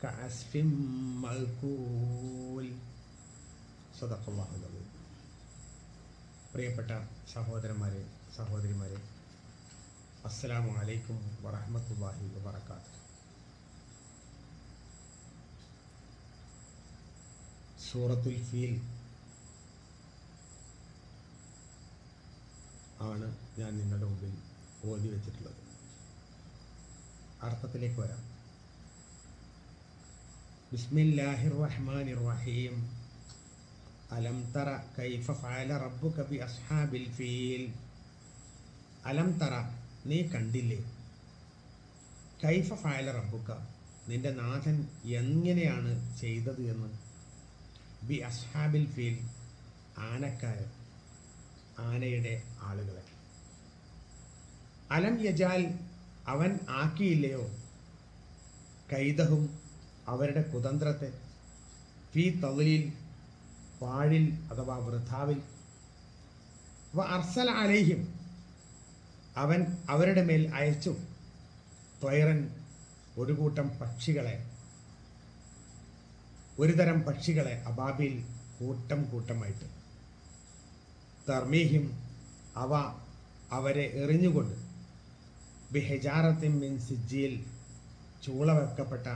كعسف مأكول صدق الله العظيم പ്രിയപ്പെട്ട സഹോദരന്മാരെ സഹോദരിമാരെ അസ്സലാമു അലൈക്കും വറഹ്മത്തുള്ളാഹി വബറകാതുഹു സൂറത്തുൽ ഫീൽ ആണ് ഞാൻ നിങ്ങളുടെ മുമ്പിൽ ഓതി വെച്ചിട്ടുള്ളത് അർത്ഥത്തിലേക്ക് വരാം ബിസ്മില്ലാഹിർ റഹ്മാനിർ റഹീം അലം തറ കൈഫ ഫഅല റബ്ബുക ബി അസ്ഹാബിൽ ഫീൽ. അലം തറ നീ കണ്ടില്ലേ? കൈഫ ഫഅല റബ്ബുക നിന്റെ നാഥൻ എങ്ങനെയാണ് ചെയ്തത് എന്ന്? ബി അസ്ഹാബിൽ ഫീൽ ആനക്കാരൻ ആനയുടെ ആളുകളെ. അലം യജാൽ അവൻ ആക്കിയില്ലയോ? കൈതഹും അവരുടെ കുതന്ത്രത്തെ ഫീ തവലിൽ പാഴിൽ അഥവാ വൃഥാവിൽ. വ അർസൽ അലൈഹിം അവൻ അവരുടെ മേൽ അയച്ചു. ത്വയറൻ ഒരു കൂട്ടം പക്ഷികളെ ഒരു തരം പക്ഷികളെ അബാബിൽ കൂട്ടം കൂട്ടമായിട്ട്. തർമീഹിം അവ അവരെ എറിഞ്ഞുകൊണ്ട് ബിഹജാറത്തിൻ മിൻ സിജിയിൽ ചൂള വെക്കപ്പെട്ട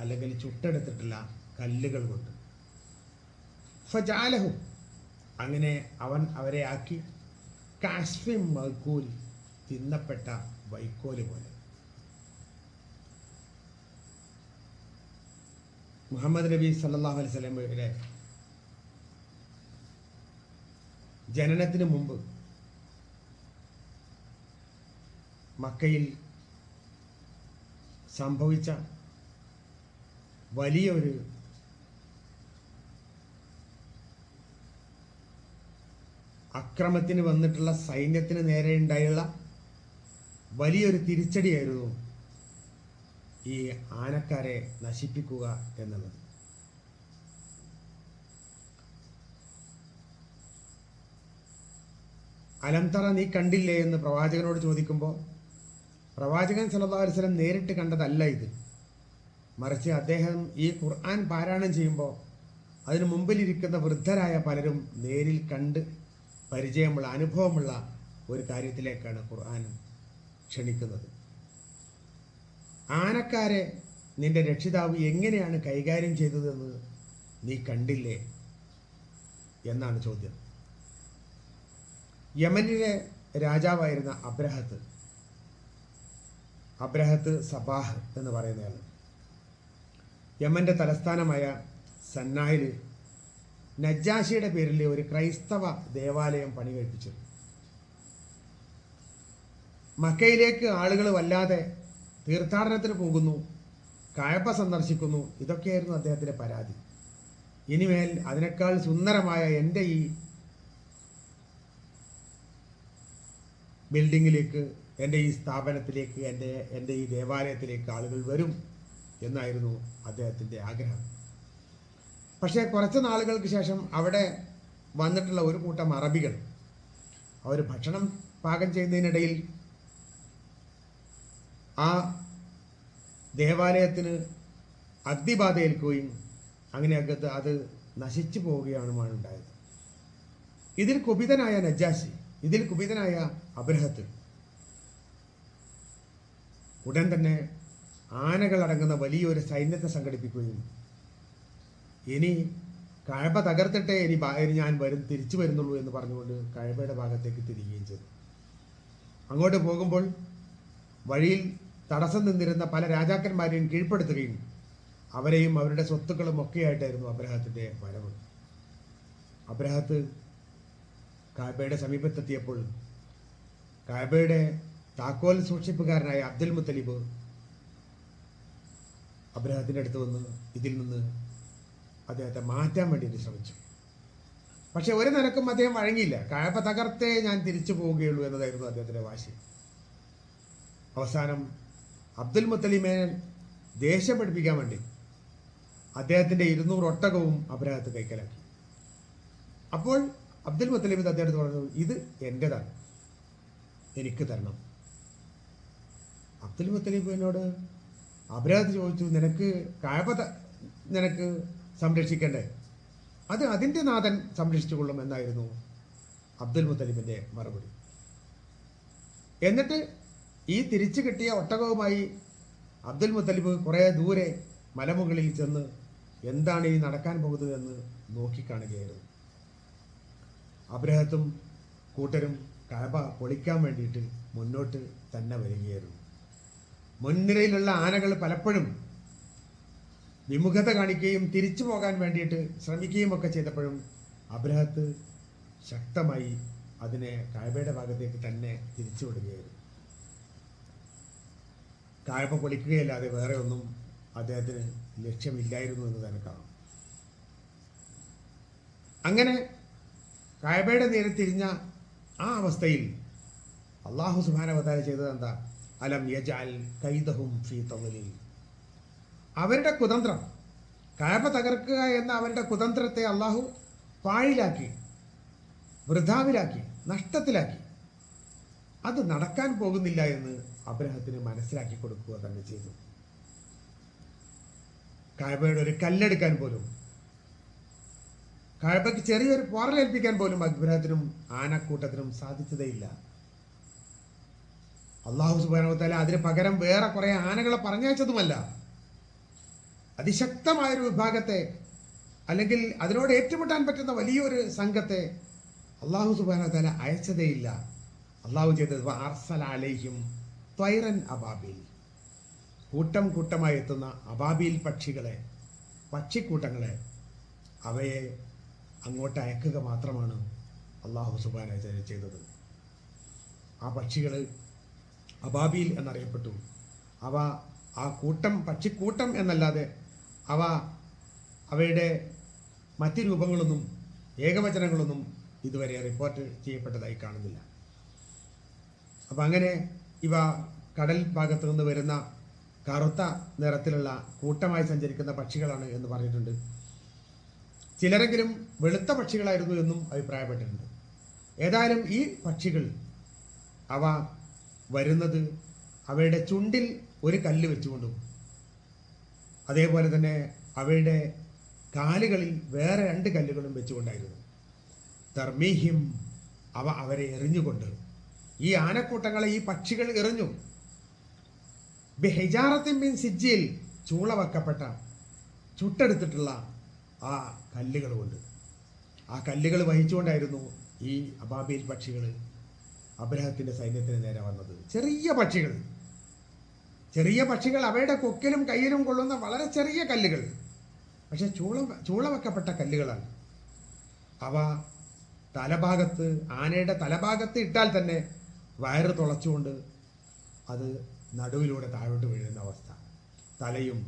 അല്ലെങ്കിൽ ചുട്ടെടുത്തിട്ടില്ല കല്ലുകൾ കൊണ്ട്. ഫജാലഹു. അങ്ങനെ അവൻ അവരെ ആക്കി. കാശ്മീർ മൈക്കോൽ തിന്നപ്പെട്ട വൈക്കോൽ പോലെ. മുഹമ്മദ് നബി സല്ലാഹു അലൈഹി സ്വലമയുടെ ജനനത്തിന് മുമ്പ് മക്കയിൽ സംഭവിച്ച വലിയൊരു അക്രമത്തിന് വന്നിട്ടുള്ള സൈന്യത്തിന് നേരെ ഉണ്ടായുള്ള വലിയൊരു തിരിച്ചടിയായിരുന്നു ഈ ആനക്കാരെ നശിപ്പിക്കുക എന്നുള്ളത്. അലംതറ നീ കണ്ടില്ലേ എന്ന് പ്രവാചകനോട് ചോദിക്കുമ്പോൾ പ്രവാചകൻ വസല്ലം നേരിട്ട് കണ്ടതല്ല ഇത്. മറിച്ച് അദ്ദേഹം ഈ ഖുർആൻ പാരായണം ചെയ്യുമ്പോൾ അതിനു മുമ്പിലിരിക്കുന്ന വൃദ്ധരായ പലരും നേരിൽ കണ്ട് പരിചയമുള്ള അനുഭവമുള്ള ഒരു കാര്യത്തിലേക്കാണ് ഖുർആൻ ക്ഷണിക്കുന്നത്. ആനക്കാരെ നിന്റെ രക്ഷിതാവ് എങ്ങനെയാണ് കൈകാര്യം ചെയ്തതെന്ന് നീ കണ്ടില്ലേ എന്നാണ് ചോദ്യം. യമനിലെ രാജാവായിരുന്ന അബ്രഹത്ത് അബ്രഹത്ത് സബാഹ് എന്ന് പറയുന്നയാൾ യമന്റെ തലസ്ഥാനമായ സന്നായിൽ നജ്ജാഷിയുടെ പേരിൽ ഒരു ക്രൈസ്തവ ദേവാലയം പണി മക്കയിലേക്ക് ആളുകൾ വല്ലാതെ തീർത്ഥാടനത്തിന് പോകുന്നു കായപ്പ സന്ദർശിക്കുന്നു. ഇതൊക്കെയായിരുന്നു അദ്ദേഹത്തിന്റെ പരാതി. ഇനിമേൽ അതിനേക്കാൾ സുന്ദരമായ എന്റെ ഈ ബിൽഡിങ്ങിലേക്ക് എന്റെ ഈ സ്ഥാപനത്തിലേക്ക് എന്റെ എന്റെ ഈ ദേവാലയത്തിലേക്ക് ആളുകൾ വരും. എന്നായിരുന്നു അദ്ദേഹത്തിന്റെ ആഗ്രഹം. പക്ഷേ കുറച്ച് നാളുകൾക്ക് ശേഷം അവിടെ വന്നിട്ടുള്ള ഒരു കൂട്ടം അറബികൾ അവർ ഭക്ഷണം പാകം ചെയ്യുന്നതിനിടയിൽ ആ ദേവാലയത്തിന് അഗ്നിബാധ ഏൽക്കുകയും അങ്ങനെ അകത്ത് അത് നശിച്ചു പോവുകയാണ് ഉണ്ടായത്. ഇതിൽ കുപിതനായ നജാശി ഇതിൽ കുപിതനായ അബ്രഹത്ത് ഉടൻ തന്നെ ആനകൾ അടങ്ങുന്ന വലിയൊരു സൈന്യത്തെ സംഘടിപ്പിക്കുകയും ഇനി കഴബ തകർത്തിട്ടേ ഇനി ഞാൻ വരും തിരിച്ചു വരുന്നുള്ളൂ എന്ന് പറഞ്ഞുകൊണ്ട് കഴബയുടെ ഭാഗത്തേക്ക് തിരികുകയും ചെയ്തു. അങ്ങോട്ട് പോകുമ്പോൾ വഴിയിൽ തടസ്സം നിന്നിരുന്ന പല രാജാക്കന്മാരെയും കീഴ്പ്പെടുത്തുകയും അവരെയും അവരുടെ സ്വത്തുക്കളും ഒക്കെയായിട്ടായിരുന്നു അബ്രഹത്തിന്റെ വരവ്. അബ്രഹത്ത് കാബയുടെ സമീപത്തെത്തിയപ്പോൾ കാബയുടെ താക്കോൽ സൂക്ഷിപ്പുകാരനായ അബ്ദുൽ മുത്തലിബ് അബ്രഹത്തിന്റെ അടുത്ത് വന്ന് ഇതിൽ നിന്ന് അദ്ദേഹത്തെ മാറ്റാൻ വേണ്ടിയിട്ട് ശ്രമിച്ചു. പക്ഷേ ഒരു നിലക്കും അദ്ദേഹം വഴങ്ങിയില്ല. കായപ്പ തകർത്തേ ഞാൻ തിരിച്ചു പോവുകയുള്ളൂ എന്നതായിരുന്നു അദ്ദേഹത്തിന്റെ വാശി. അവസാനം അബ്ദുൽ മുത്തലിമേൻ ദേഷ്യം പഠിപ്പിക്കാൻ വേണ്ടി അദ്ദേഹത്തിന്റെ ഇരുന്നൂറ് ഒട്ടകവും അബ്രഹത്ത് കൈക്കലാക്കി. അപ്പോൾ അബ്ദുൽ മുത്തലിമിത് അദ്ദേഹത്തെ പറഞ്ഞു ഇത് എന്റെതാണ്. എനിക്ക് തരണം. അബ്ദുൽ മുത്തലിബിനോട് അബ്രഹത്ത് ചോദിച്ചു നിനക്ക് കായപ നിനക്ക് സംരക്ഷിക്കണ്ടേ? അത് അതിന്റെ നാഥൻ സംരക്ഷിച്ചുകൊള്ളും എന്നായിരുന്നു അബ്ദുൽ മുത്തലിബിന്റെ മറുപടി. എന്നിട്ട് ഈ തിരിച്ചു കിട്ടിയ ഒട്ടകവുമായി അബ്ദുൽ മുത്തലിബ് കുറേ ദൂരെ മലമുകളിൽ ചെന്ന് എന്താണ് ഈ നടക്കാൻ പോകുന്നത് എന്ന് നോക്കിക്കാണുകയായിരുന്നു അബ്രഹത്തും കൂട്ടരും കഴബ പൊളിക്കാൻ വേണ്ടിയിട്ട് മുന്നോട്ട് തന്നെ വരികയായിരുന്നു. മുൻനിരയിലുള്ള ആനകൾ പലപ്പോഴും വിമുഖത കാണിക്കുകയും തിരിച്ചു പോകാൻ വേണ്ടിയിട്ട് ശ്രമിക്കുകയും ഒക്കെ ചെയ്തപ്പോഴും അബ്രഹത്ത് ശക്തമായി അതിനെ കായബയുടെ ഭാഗത്തേക്ക് തന്നെ തിരിച്ചു വിടുകയായിരുന്നു. കായബ പൊളിക്കുകയല്ലാതെ വേറെ ഒന്നും അദ്ദേഹത്തിന് ലക്ഷ്യമില്ലായിരുന്നു എന്ന് തന്നെ കാണാം. അങ്ങനെ കായബയുടെ നേരെ തിരിഞ്ഞ ആ അവസ്ഥയിൽ അള്ളാഹു സുബാനവതാര ചെയ്തത് എന്താ? അലം യജാൽ കൈതഹും ഫീ തവലിൽ അവരുടെ കുതന്ത്രം. കായബ തകർക്കുക എന്ന അവരുടെ കുതന്ത്രത്തെ അള്ളാഹു പാഴിലാക്കി വൃഥാവിലാക്കി നഷ്ടത്തിലാക്കി. അത് നടക്കാൻ പോകുന്നില്ല എന്ന് അബ്രഹത്തിന് മനസ്സിലാക്കി കൊടുക്കുക തന്നെ ചെയ്തു. കായബയുടെ ഒരു കല്ലെടുക്കാൻ പോലും കായബയ്ക്ക് ചെറിയൊരു പോറലേൽപ്പിക്കാൻ പോലും അബ്രഹത്തിനും ആനക്കൂട്ടത്തിനും സാധിച്ചതേയില്ല. അള്ളാഹു സുബാനോത്താല അതിന് പകരം വേറെ കുറെ ആനകളെ പറഞ്ഞയച്ചതുമല്ല. അതിശക്തമായൊരു വിഭാഗത്തെ അല്ലെങ്കിൽ അതിനോട് ഏറ്റുമുട്ടാൻ പറ്റുന്ന വലിയൊരു സംഘത്തെ അള്ളാഹു സുബാനോത്താല അയച്ചതേയില്ല. അള്ളാഹു ചെയ്തത് അർസല ത്വൈറൻ അബാബിൽ. കൂട്ടം കൂട്ടമായി എത്തുന്ന അബാബിൽ പക്ഷികളെ പക്ഷിക്കൂട്ടങ്ങളെ അവയെ അങ്ങോട്ട് അയക്കുക മാത്രമാണ് അള്ളാഹു സുബാന ചെയ്തത്. ആ പക്ഷികൾ അബാബിൽ എന്നറിയപ്പെട്ടു. അവ ആ കൂട്ടം പക്ഷിക്കൂട്ടം എന്നല്ലാതെ അവ അവയുടെ മറ്റ് രൂപങ്ങളൊന്നും ഏകവചനങ്ങളൊന്നും ഇതുവരെ റിപ്പോർട്ട് ചെയ്യപ്പെട്ടതായി കാണുന്നില്ല. അപ്പം അങ്ങനെ ഇവ കടൽ ഭാഗത്തു നിന്ന് വരുന്ന കറുത്ത നിറത്തിലുള്ള കൂട്ടമായി സഞ്ചരിക്കുന്ന പക്ഷികളാണ് എന്ന് പറഞ്ഞിട്ടുണ്ട്. ചിലരെങ്കിലും വെളുത്ത പക്ഷികളായിരുന്നു എന്നും അഭിപ്രായപ്പെട്ടിട്ടുണ്ട്. ഏതായാലും ഈ പക്ഷികൾ അവ വരുന്നത് അവയുടെ ചുണ്ടിൽ ഒരു കല്ല് വെച്ചുകൊണ്ടും അതേപോലെ തന്നെ അവയുടെ കാലുകളിൽ വേറെ രണ്ട് കല്ലുകളും വെച്ചുകൊണ്ടായിരുന്നു. ധർമ്മീഹിം അവ അവരെ എറിഞ്ഞുകൊണ്ട്. ഈ ആനക്കൂട്ടങ്ങളെ ഈ പക്ഷികൾ എറിഞ്ഞു. ബിഹിജാറത്തിൻ ബിൻ സിജ്ജിയിൽ ചൂളവക്കപ്പെട്ട ചുട്ടെടുത്തിട്ടുള്ള ആ കല്ലുകൾ കൊണ്ട്. ആ കല്ലുകൾ വഹിച്ചുകൊണ്ടായിരുന്നു ഈ അബാബിയിൽ പക്ഷികൾ അബ്രഹത്തിന്റെ സൈന്യത്തിന് നേരെ വന്നത്. ചെറിയ പക്ഷികൾ. ചെറിയ പക്ഷികൾ അവയുടെ കൊക്കിലും കയ്യിലും കൊള്ളുന്ന വളരെ ചെറിയ കല്ലുകൾ. പക്ഷെ ചൂള ചൂളവെക്കപ്പെട്ട കല്ലുകളാണ്. അവ തലഭാഗത്ത് ആനയുടെ തലഭാഗത്ത് ഇട്ടാൽ തന്നെ വയറ് തുളച്ചുകൊണ്ട് അത് നടുവിലൂടെ താഴോട്ട് വീഴുന്ന അവസ്ഥ. തലയും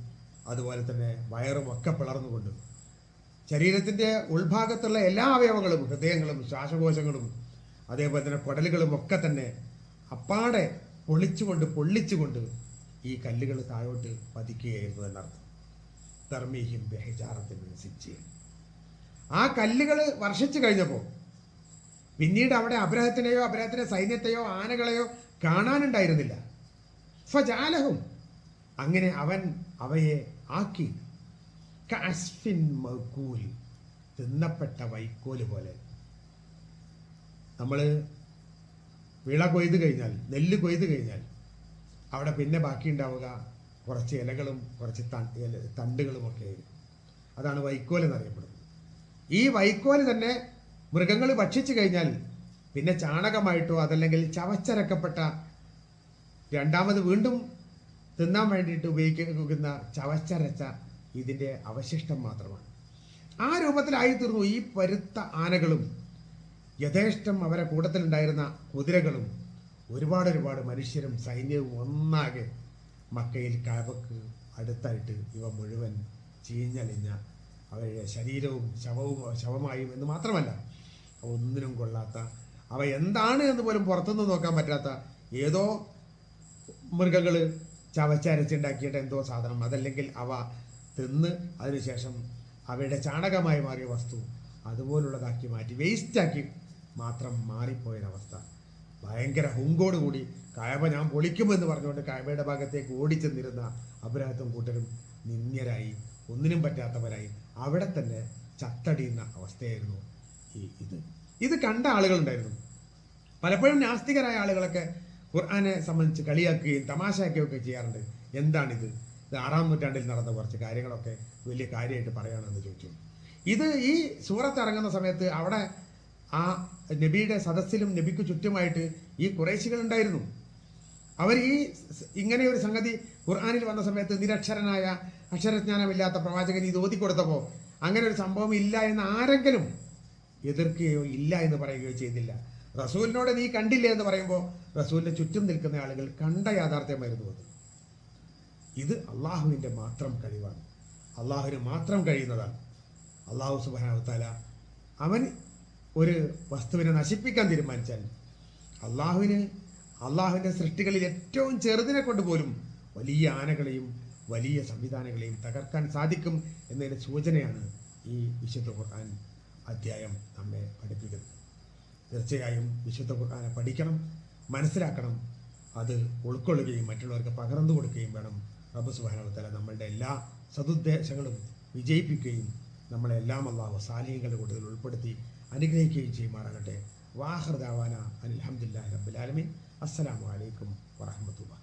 അതുപോലെ തന്നെ വയറും ഒക്കെ പിളർന്നുകൊണ്ട്. ശരീരത്തിന്റെ ഉൾഭാഗത്തുള്ള എല്ലാ അവയവങ്ങളും ഹൃദയങ്ങളും ശ്വാസകോശങ്ങളും അതേപോലെ തന്നെ കുടലുകളും ഒക്കെ തന്നെ അപ്പാടെ പൊളിച്ചുകൊണ്ട് പൊള്ളിച്ചുകൊണ്ട് ഈ കല്ലുകൾ താഴോട്ട് പതിക്കുകയായിരുന്നു എന്നർത്ഥം. തർമീഹിം ബെഹജാറത്തിന് സിച്ചിയും ആ കല്ലുകൾ വർഷിച്ചു കഴിഞ്ഞപ്പോൾ പിന്നീട് അവിടെ അബ്രഹത്തിനെയോ അബ്രഹത്തിന്റെ സൈന്യത്തെയോ ആനകളെയോ കാണാനുണ്ടായിരുന്നില്ല. ഫജാലഹും. അങ്ങനെ അവൻ അവയെ ആക്കി. കാസ്ഫിൻ മകൂൽ തിന്നപ്പെട്ട വൈക്കോൽ പോലെ നമ്മൾ വിള കൊയ്ത് കഴിഞ്ഞാൽ നെല്ല് കൊയ്ത് കഴിഞ്ഞാൽ അവിടെ പിന്നെ ബാക്കി ഉണ്ടാവുക കുറച്ച് ഇലകളും കുറച്ച് തണ്ടുകളും ഒക്കെ ആയിരിക്കും. അതാണ് വൈക്കോൽ എന്നറിയപ്പെടുന്നത്. ഈ വൈക്കോൽ തന്നെ മൃഗങ്ങൾ ഭക്ഷിച്ചു കഴിഞ്ഞാൽ പിന്നെ ചാണകമായിട്ടോ അതല്ലെങ്കിൽ ചവച്ചരക്കപ്പെട്ട രണ്ടാമത് വീണ്ടും തിന്നാൻ വേണ്ടിയിട്ട് ഉപയോഗിക്കുന്ന ചവച്ചരച്ച ഇതിന്റെ അവശിഷ്ടം മാത്രമാണ്. ആ രൂപത്തിലായി തീർന്നു ഈ പരുത്ത ആനകളും യഥേഷ്ടം അവരെ കൂട്ടത്തിലുണ്ടായിരുന്ന കുതിരകളും ഒരുപാട് ഒരുപാട് മനുഷ്യരും സൈന്യവും ഒന്നാകെ മക്കയിൽ കാബക്ക് അടുത്തായിട്ട് ഇവ മുഴുവൻ ചീഞ്ഞലിഞ്ഞ അവയുടെ ശരീരവും ശവവും ശവമായും എന്ന് മാത്രമല്ല ഒന്നിനും കൊള്ളാത്ത അവ എന്താണ് എന്ന് പോലും പുറത്തുനിന്ന് നോക്കാൻ പറ്റാത്ത ഏതോ മൃഗങ്ങൾ ചവച്ചരച്ചുണ്ടാക്കിയിട്ട് എന്തോ സാധനം. അതല്ലെങ്കിൽ അവ തിന്ന് അതിനുശേഷം അവയുടെ ചാണകമായി മാറിയ വസ്തു അതുപോലുള്ളതാക്കി മാറ്റി വേസ്റ്റാക്കി മാത്രം മാറിപ്പോയൊരവസ്ഥ. ഭയങ്കര ഹുങ്കോട് കൂടി കായബ ഞാൻ പൊളിക്കുമെന്ന് പറഞ്ഞുകൊണ്ട് കായബയുടെ ഭാഗത്തേക്ക് ഓടിച്ചെന്നിരുന്ന അപരാധം കൂട്ടരും നിന്ദ്യരായി ഒന്നിനും പറ്റാത്തവരായി അവിടെ തന്നെ ചത്തടിയുന്ന അവസ്ഥയായിരുന്നു ഈ ഇത്. ഇത് കണ്ട ആളുകളുണ്ടായിരുന്നു. പലപ്പോഴും നാസ്തികരായ ആളുകളൊക്കെ ഖുർആാനെ സംബന്ധിച്ച് കളിയാക്കുകയും തമാശയാക്കുകയൊക്കെ ചെയ്യാറുണ്ട്. എന്താണിത്? ഇത് ആറാം നൂറ്റാണ്ടിൽ നടന്ന കുറച്ച് കാര്യങ്ങളൊക്കെ വലിയ കാര്യമായിട്ട് പറയുകയാണെന്ന് ചോദിച്ചു. ഇത് ഈ സൂറത്ത് ഇറങ്ങുന്ന സമയത്ത് അവിടെ ആ നബിയുടെ സദസ്സിലും നബിക്ക് ചുറ്റുമായിട്ട് ഈ കുറേശികൾ ഉണ്ടായിരുന്നു അവർ ഈ ഇങ്ങനെ ഒരു സംഗതി ഖുർആാനിൽ വന്ന സമയത്ത് നിരക്ഷരനായ അക്ഷരജ്ഞാനമില്ലാത്ത പ്രവാചകൻ ഇത് ഓതിക്കൊടുത്തപ്പോൾ അങ്ങനെ ഒരു സംഭവം ഇല്ല എന്ന് ആരെങ്കിലും എതിർക്കുകയോ ഇല്ല എന്ന് പറയുകയോ ചെയ്തില്ല. റസൂലിനോട് നീ കണ്ടില്ല എന്ന് പറയുമ്പോൾ റസൂലിന്റെ ചുറ്റും നിൽക്കുന്ന ആളുകൾ കണ്ട യാഥാർത്ഥ്യമായിരുന്നു അത് ഇത് അള്ളാഹുവിന്റെ മാത്രം കഴിവാണ്. അള്ളാഹുവിന് മാത്രം കഴിയുന്നതാണ്. അള്ളാഹു സുബാനവത്താല അവൻ ഒരു വസ്തുവിനെ നശിപ്പിക്കാൻ തീരുമാനിച്ചാൽ അള്ളാഹുവിന് അള്ളാഹുവിന്റെ സൃഷ്ടികളിൽ ഏറ്റവും ചെറുതിനെ കൊണ്ട് പോലും വലിയ ആനകളെയും വലിയ സംവിധാനങ്ങളെയും തകർക്കാൻ സാധിക്കും എന്നതിന്റെ സൂചനയാണ് ഈ വിശുദ്ധ ഖുർആൻ അധ്യായം നമ്മെ പഠിപ്പിക്കുന്നത്. തീർച്ചയായും വിശുദ്ധ ഖുർആനെ പഠിക്കണം മനസ്സിലാക്കണം അത് ഉൾക്കൊള്ളുകയും മറ്റുള്ളവർക്ക് പകർന്നു കൊടുക്കുകയും വേണം. റബ്ബ് സുബാനവത്തല നമ്മളുടെ എല്ലാ സതുദ്ദേശങ്ങളും വിജയിപ്പിക്കുകയും നമ്മളെല്ലാം അള്ളാഹു സാലിഹികളുടെ കൂട്ടത്തിൽ ഉൾപ്പെടുത്തി അനുഗ്രഹിക്കുകയും ചെയ്യുമാറാകട്ടെ. വാഹൃദാവാന അലഹമുല്ലാ റബ്ബുലാലമീൻ അസ്സലാമു അലൈക്കും വറഹമത്തുള്ള